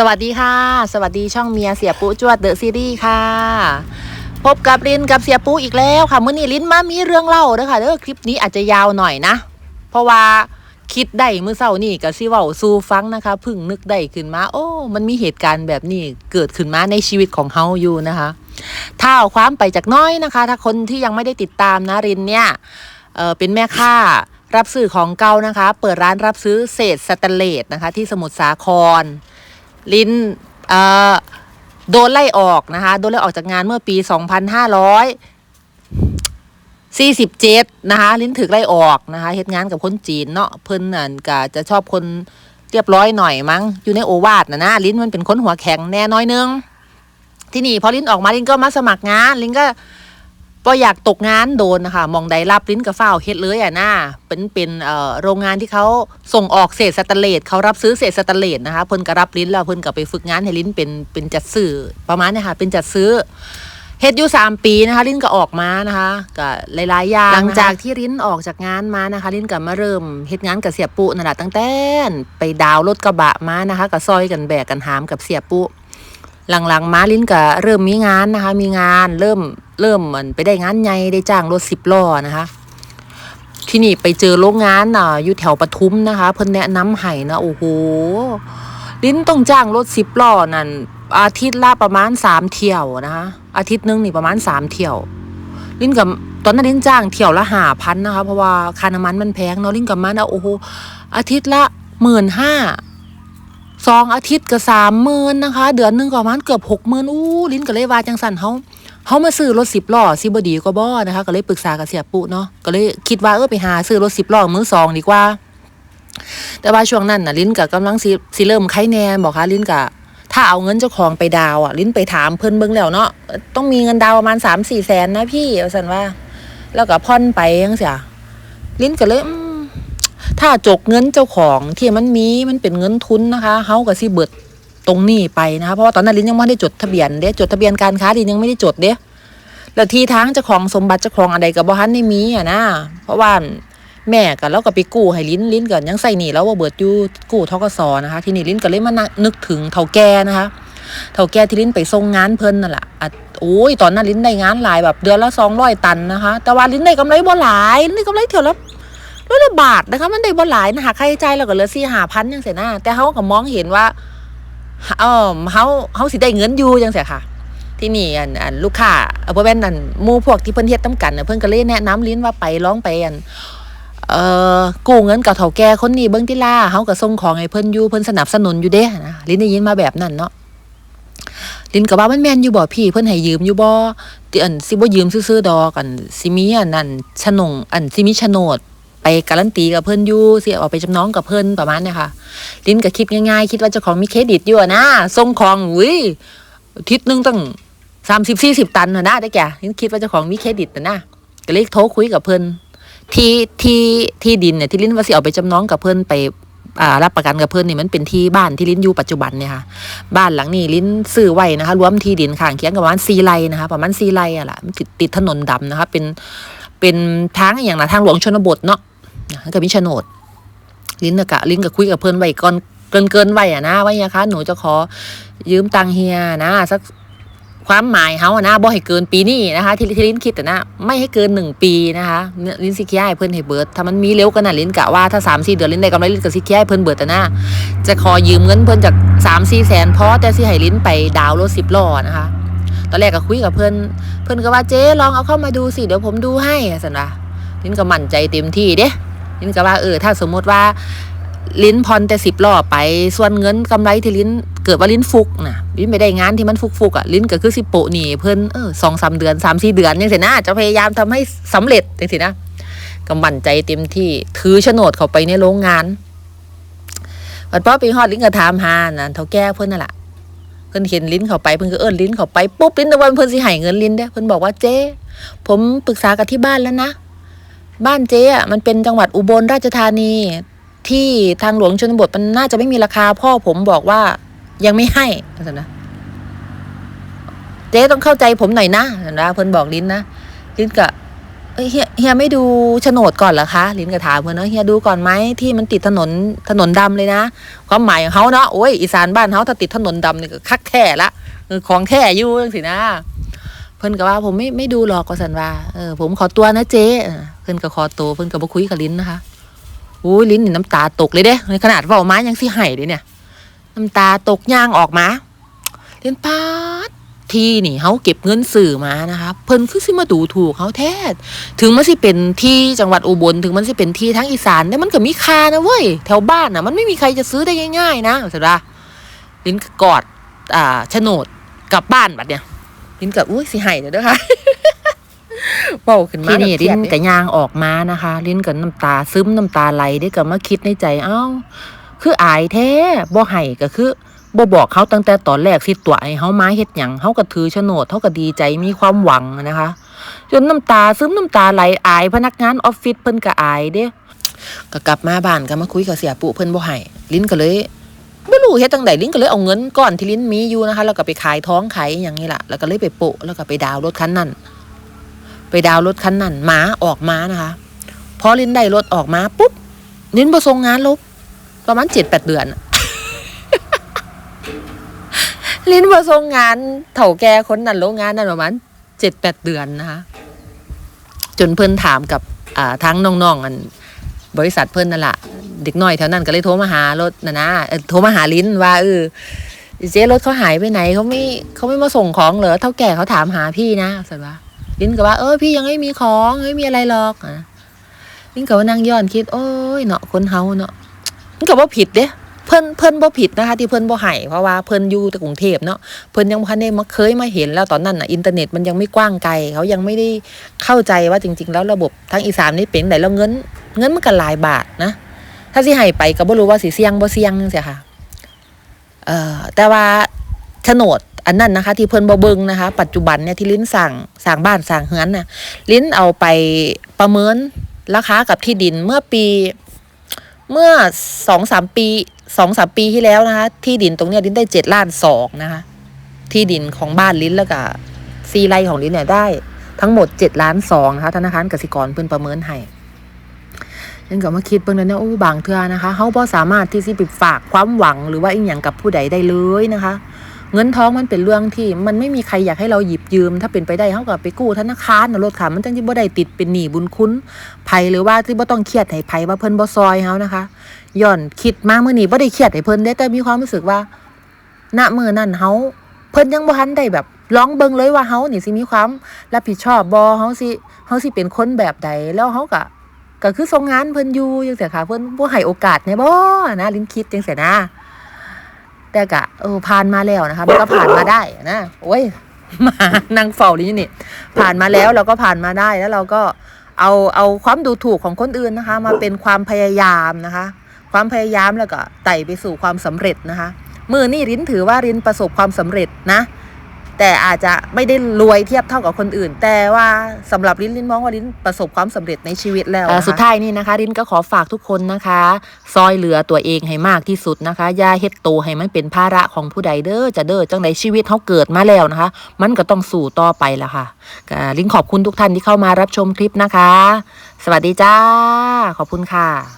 สวัสดีค่ะ สวัสดีช่องเมียเสียปุ๊จวดเดอะซีรีส์ค่ะ พบกับลินกับเสียปุ๊อีกแล้วค่ะเมื่อนี้ลินมามีเรื่องเล่าเด้อค่ะเด้อคลิปนี้อาจจะยาวหน่อยนะ เพราะว่าคิดได้เมื่อเช้านี่กับซิเว้าสู่ฟังนะคะพึ่งนึกได้ขึ้นมา โอ้มันมีเหตุการณ์แบบนี้เกิดขึ้นมาในชีวิตของเฮาอยู่นะคะถ้าเอาความไปจากน้อยนะคะ ถ้าคนที่ยังไม่ได้ติดตามนะรินเนี่ยเออเป็นแม่ค้ารับซื้อของเก่านะคะ เปิดร้านรับซื้อเศษสแตนเลสนะคะ ที่สมุทรสาคร ลินเอ่อโดนไล่ออกนะคะ โดนไล่ออกจากงานเมื่อปี 2547 นะคะ ลินถึกไล่ออกนะคะเฮ็ดงานกับคนจีนเนาะเพิ่นนั่นก็จะชอบคนเรียบร้อยหน่อยมั้ง อยู่ในโอวาทนะนะ ลินมันเป็นคนหัวแข็งแน่น้อยนึง ที่นี่พอลินออกมาลินก็มาสมัครงาน ลินก็ ก็อยากตกงานโดนนะคะมองใดรับลิ้นกับฝ้าเฮ็ดเลยอะนะเป็นเป็นเอ่อโรงงานที่เขาส่งออกเศษสแตนเลสเขารับซื้อเศษสแตนเลสนะคะเพิ่นก็รับลิ้นแล้วเพิ่นก็ไปฝึกงานให้ลิ้นเป็นเป็นจัดซื้อประมาณนี้ค่ะเป็นจัดซื้อเฮ็ดอยู่สามปีนะคะ ลิ้นก็ออกมานะคะก็หลายๆอย่างหลังจากที่ลิ้นออกจากงานมานะคะ ลิ้นก็มาเริ่มเฮ็ดงานกับเสียปุนั่นแหละตั้งแต่ไปดาวรถกระบะมานะคะก็ซอยกันแบกกันหามกับเสียปุ หลังๆมาลิ้นก็เริ่มมีงานนะคะ มีงานเริ่มเริ่มเหมือนไปได้งานใหญ่ได้จ้างรถสิบล้อนะคะ ที่นี่ไปเจอโรงงานอะอยู่แถวปทุมนะคะ เพิ่นแนะนำให้นะโอ้โหลิ้นต้องจ้างรถสิบล้อนั่นอาทิตย์ละประมาณสามเที่ยวนะคะอาทิตย์หนึงนี่ประมาณสามเที่ยว ลิ้นกับตอนนั้นลิ้นจ้างเที่ยวละห้าพันนะคะ เพราะว่าค่าน้ำมันมันแพงเนาะลิ้นกับมันนะโอ้โหอาทิตย์ละหมื่นห้า สองอาทิตย์ก็สามหมื่นนะคะ เดือนหนึ่งก็ประมาณเกือบหกหมื่นอู้ลิ้นก็เลยว่าจังสันเขาเขามาซื้อรถสิบล้อสิบดีก็บ่นะคะ ก็เลยปรึกษากับเสียปุเนาะก็เลยคิดว่าเออไปหาซื้อรถสิบล้อมือสองดีกว่า แต่ว่าช่วงนั้นน่ะลิ้นก็กำลังสิเริ่มไข้แน่บอกค่ะลิ้นก็ถ้าเอาเงินเจ้าของไปดาวอะ ลิ้นไปถามเพิ่นเบิ่งแล้วเนาะต้องมีเงินดาวประมาณสามสี่แสนนะพี่เอาสันว่า แล้วก็ผ่อนไปยังเสียลิ้นก็เลยอืม ถ้าจกเงินเจ้าของที่มันมีมันเป็นเงินทุนนะคะเฮาก็สิเบิดตรงนี้ไปนะคะเพราะว่าตอนนั้นลินยังไม่ได้จดทะเบียนเด้จดทะเบียนการค้าลินยังไม่ได้จดเด้แล้วที่ทางเจ้าของสมบัติเจ้าของอะไรก็บ่ทันได้มีอะนะเพราะว่าแม่ก็แล้วก็ไปกู้ให้ลิ้นลิ้นก็ยังใส่หนี้แล้วว่าเบิดอยู่กู้ทกสนะคะ ทีนี้ลิ้นก็เลยมานึกถึงเฒ่าแก่นะคะเฒ่าแก่ที่ลิ้นไปส่งงานเพิ่นนั่นแหละโอ้ยตอนนั้นลิ้นได้งานหลายแบบเดือนละ200ตันนะคะ แต่ว่าลิ้นได้กำไรบ่หลายลิ้นได้กำไรเท่าละ ร้อยละบาทนะคะ มันได้บ่หลายนะหาค่าใช้จ่ายแล้วก็เหลือสี่หาพันยังเสียหน้า แต่เขาก็มองเห็นว่าเออเขาเขาสิได้เงินอยู่ยังเสียค่ะ ที่นี่อันอันลูกค้าเอาบ่แม่นอันมู่พวกที่เพิ่นเฮ็ดนํกันน่ะเพิ่นก็เลยแนะนำลิ้นว่าไปร้องไปอันเอ่อกู้เงินกับเฒ่าแก่คนนี้เบิ่งติล่าเฮาก็ส่งของให้เพิ่นอยู่เพิ่นสนับสนุนอยู่เด้นะลิ้นได้ยินมาแบบนั้นเนาะลินก็ว่ามันแม่นอยู่บ่พี่เพิ่นให้ยืมอยู่บ่อันสิบ่ยืมซื่อๆดอกอันสิมีอันนั้นโฉนงอันสิมีโฉนด ไปการันตีกับเพิ่นอยู่สิเอาไปจำนองกับเพิ่นประมาณเนี้ยค่ะ ลิ้นก็คิดง่ายๆ คิดว่าเจ้าของมีเครดิตอยู่นะส่งของอุ้ยทิศนึงตั้งสามสิบสี่สิบตันนะนะได้แก่ลิ้นคิดว่าเจ้าของมีเครดิตน่ะนะก็เลยโทรคุยกับเพิ่นที่ที่ที่ดินเนี่ยที่ลิ้นว่าสิเอาไปจำนองกับเพิ่นไปรับประกันกับเพิ่อนนี่มันเป็นที่บ้านที่ลิ้นอยู่ปัจจุบันเนี่ยค่ะ บ้านหลังนี้ลิ้นซื้อไว้นะคะรวมที่ดินข้างเคียงกับประมาณสี่ไร่นะคะประมาณสี่ไร่อะล่ะติดติดถนนดำนะคะเป็น เป็นทางอย่างนะทางหลวงชนบทเนาะนะก็มีโฉนด ลิ้นกะ ลิ้นก็คุยกับเพื่อนไว้ก่อนเกินเกินไว้อะนะไว่าอย่างคะหนูจะขอยืมตังเฮียนะสักความหมายเขาอะนะบ่ให้เกินปีนี้นะคะ ที่ที่ลิ้นคิดแต่นะไม่ให้เกินหนึ่งปีนะคะลิ้นสิเคียให้เพื่อนให้เบิร์ดถ้ามันมีเร็วกันนะลิ้นกะว่าถ้าสามสี่เดือนลิ้นได้กำไรลิ้นก็สิเคียให้เพื่อนเบิร์ดแต่นะจะขอยืมเงินเพื่อนจากสามสี่แสนเพอแต่สิให้ลิ้นไปดาวรถสิบล้อนะคะ ตอนแรกก็คุยกับเพื่อนเพื่อนก็ว่าเจ๊ลองเอาเข้ามาดูสิเดี๋ยวผมดูให้สันว่าลิ้นก็มั่นใจเต็มที่เด้ลิ้นก็ว่าเออถ้าสมมติว่าลิ้นพรแต่สิบรอบไป ส่วนเงินกำไรที่ลิ้นเกิดว่าลิ้นฟุกนะลิ้นไม่ได้งานที่มันฟุกฟุกๆอะลิ้นก็คือสิโปหนีเพิ่นเออสองสามเดือนสามสี่เดือนยังสินะจะพยายามทำให้สำเร็จยังสินะก็มั่นใจเต็มที่ถือโฉนดเข้าไปในโรงงานวันพ่อปีฮอดลิ้นก็ถามหานะเท่าแก่เพิ่อนนั่นแหละ เพิ่นเห็นลิ้นเขาไปเพิ่นก็เอิ้นลิ้นเขาไปปุ๊บลิ้นตะวันเพิ่นสิให้เงินลิ้นเด้เพิ่นบอกว่าเจ๊ผมปรึกษากับที่บ้านแล้วนะ บ้านเจ๊อะมันเป็นจังหวัดอุบลราชธานี ที่ทางหลวงชนบทมันน่าจะไม่มีราคา พ่อผมบอกว่ายังไม่ให้นะนะเจ๊ต้องเข้าใจผมหน่อยนะนะเพิ่นบอกลิ้นนะลิ้นกะ เฮียเฮียไม่ดูโฉนดก่อนเหรอคะลินก็ถามเพื่อนเนาะเฮียดูก่อนไหมที่มันติดถนนถนนดำเลยนะ ความหมายของเขาเนาะโอ้ยอีสานบ้านเขาถ้าติดถนนดำนี่ก็คักแท้ละของแท้อยู่จังสินะ เพิ่อนก็ว่าผมไม่ไม่ดูหรอกก็สันว่าเออผมขอตัวนะเจ๊เพิ่อนก็ขอตัวเพิ่อนก็บ่คุยกับลินนะคะอุ้ยลิ้นนี่น้ำตาตกเลยเด้ในขนาดเว้ามายังสิไห้เลยเนี่ย น้ำตาตกย่างออกมาลินปาด ที่นี่เฮาเก็บเงินสื่อมานะคะเพิ่นคือสิมาดูถูกเฮาแท้ถึงมันสิเป็นที่จังหวัดอุบลถึงมันสิเป็นที่ทั้งอีสานแต่มันก็มีค่านะเว้ยแถวบ้านน่ะมันไม่มีใครจะซื้อได้ง่าย ๆ นะสุดาลิ้นก็กอดอ่าโฉนดกลับบ้านบัดเนี่ยลิ้นกับอุ้ยสิไห้เด้อเด้อค่ะเบาขึ้นมาที่นี่ลิ้นกับยางออกมานะคะ ลิ้นกับน้ำตาซึมน้ำตาไหลได้กับมาคิดในใจเอ้า คืออายแท้บ่ไห้ก็คือ บ่บอกเขาตั้งแต่ตอนแรกสิตัวไอ้เฮามาเฮ็ดหยังเฮาก็ถือโฉนดเฮาก็ดีใจมีความหวังนะคะ จนน้ำตาซึมน้ำตาไหลอายพนักงานออฟฟิศเพิ่นก็อายเด้ก็กลับมาบ้านก็มาคุยกับเสียปู่เพิ่นบ่ให้ลิ้นก็เลยไม่รู้เฮ็ดจังใดลิ้นก็เลยเอาเงินก้อนที่ลิ้นมีอยู่นะคะแล้วก็ไปขายท้องขายอย่างนี้ล่ะแล้วก็เลยไปโปะแล้วก็ไปดาวรถคันนั้นไปดาวรถคันนั้นหมาออกมานะคะพอลิ้นได้รถออกมาปุ๊บลิ้นประทรงงานลบประมาณเจ็ดแปดเดือน ลิ้นประทรงงานเถ่าแก่คนนั้นโรงงานนั้นประมาณเจ็ดแปดเดือนนะคะจนเพิ่นถามกับอ่าทั้งน้องๆอันบริษัทเพิ่นนั่นแหละเด็กน้อยแถวนั้นก็เลยโทรมาหารถนะนะโทรมาหาลิ้นว่าเออเจ๊รถเขาหายไปไหนเขาไม่เขาไม่มาส่งของเหรอเท่าแก่เขาถามหาพี่นะสันว่าลิ้นก็ว่าเออพี่ยังไม่มีของไม่มีอะไรหรอกอะลิ้นก็ว่านั่งย้อนคิด โอ้ยเนาะคนเฮาเนาะมันก็ว่าผิดเด้ เพิ่นเพิ่นบ่ผิดนะคะที่เพิ่นบ่ให้เพราะว่าเพิ่นอยู่แต่กรุงเทพเนาะเพิ่นยังบ่ทันได้มาเคยมาเห็นแล้วตอนนั้นน่ะอินเทอร์เน็ตมันยังไม่กว้างไกลเขายังไม่ได้เข้าใจว่าจริง ๆ แล้วระบบทางอีสานนี่เป็นไหนแล้วเงิน เงินมันก็หลายบาทนะ ถ้าสิให้ไปก็บ่รู้ว่าสิเสี่ยงบ่เสี่ยงจังซี่ค่ะเอ่อแต่ว่าโฉนดอันนั้นนะคะ ที่เพิ่นบ่เบิ่งนะคะ ปัจจุบันเนี่ยที่ลิ้นสั่งสั่งบ้านสั่งเฮือนน่ะลิ้นเอาไปประเมินราคากับที่ดินเมื่อปี เมื่อสองสามปี สองสามปีที่แล้วนะคะ ที่ดินตรงเนี้ยลิ้นได้เจ็ดล้านสองนะคะ ที่ดินของบ้านลิ้นแล้วก็ซีไรของลิ้นเนี่ยได้ ทั้งหมดเจ็ดล้านสองนะคะธนาคารกสิกรเพื่อนประเมินให้ยังก็มาคิดเบิ่งแล้วเนี่ยโอ้บางเทื่อนะคะเขาบ่สามารถที่สิไปฝากความหวังหรือว่าอีหยังกับผู้ใดได้เลยนะคะ เงินทองมันเป็นเรื่องที่ มันไม่มีใครอยากให้เราหยิบยืม ถ้าเป็นไปได้เฮาก็ไปกู้ธนาคารนะรถค่ะมันจังสิบ่ได้ติดเป็นหนี้บุญคุณไผหรือว่าที่บ่ต้องเครียดให้ไผว่าเพิ่นบ่ซอยเฮานะคะย้อนคิดมาเมื้อนี้บ่ได้เครียดให้เพิ่นเด้แต่มีความรู้สึกว่าณมื้อนั้นเฮาเพิ่นยังบ่ทันได้แบบลองเบิ่งเลยว่าเฮานี่สิมีความรับผิดชอบบ่เฮาสิเฮาสิเป็นคนแบบใดแล้วเฮาก็ก็คือทรงงานเพิ่นอยู่จังซี่ค่ะเพิ่นบ่ให้โอกาสแน่บ่นะลิ้นคิดจังซี่นะ แต่กะเออผ่านมาแล้วนะคะมันก็ผ่านมาได้นะโอ้ยมานางเฝ้าลิ้นนี่ผ่านมาแล้วเราก็ผ่านมาได้แล้วเราก็เอาเอาความดูถูกของคนอื่นนะคะ มาเป็นความพยายามนะคะ ความพยายามแล้วก็ไต่ไปสู่ความสำเร็จนะคะมือนี่ริ้นถือว่าริ้นประสบความสำเร็จนะ แต่อาจจะไม่ได้รวยเทียบเท่ากับคนอื่น แต่ว่าสำหรับลิ้นลิ้นมองว่าลิ้นประสบความสำเร็จในชีวิตแล้วสุดท้ายนี่นะคะ ลิ้นก็ขอฝากทุกคนนะคะ ซอยเหลือตัวเองให้มากที่สุดนะคะอย่าเฮ็ดโตให้มันเป็นภาระของผู้ใดเด้อจะเด้อจังใดชีวิตเขาเกิดมาแล้วนะคะ มันก็ต้องสู่ต่อไปละค่ะก็ลิ้นขอบคุณทุกท่านที่เข้ามารับชมคลิปนะคะ สวัสดีจ้า ขอบคุณค่ะ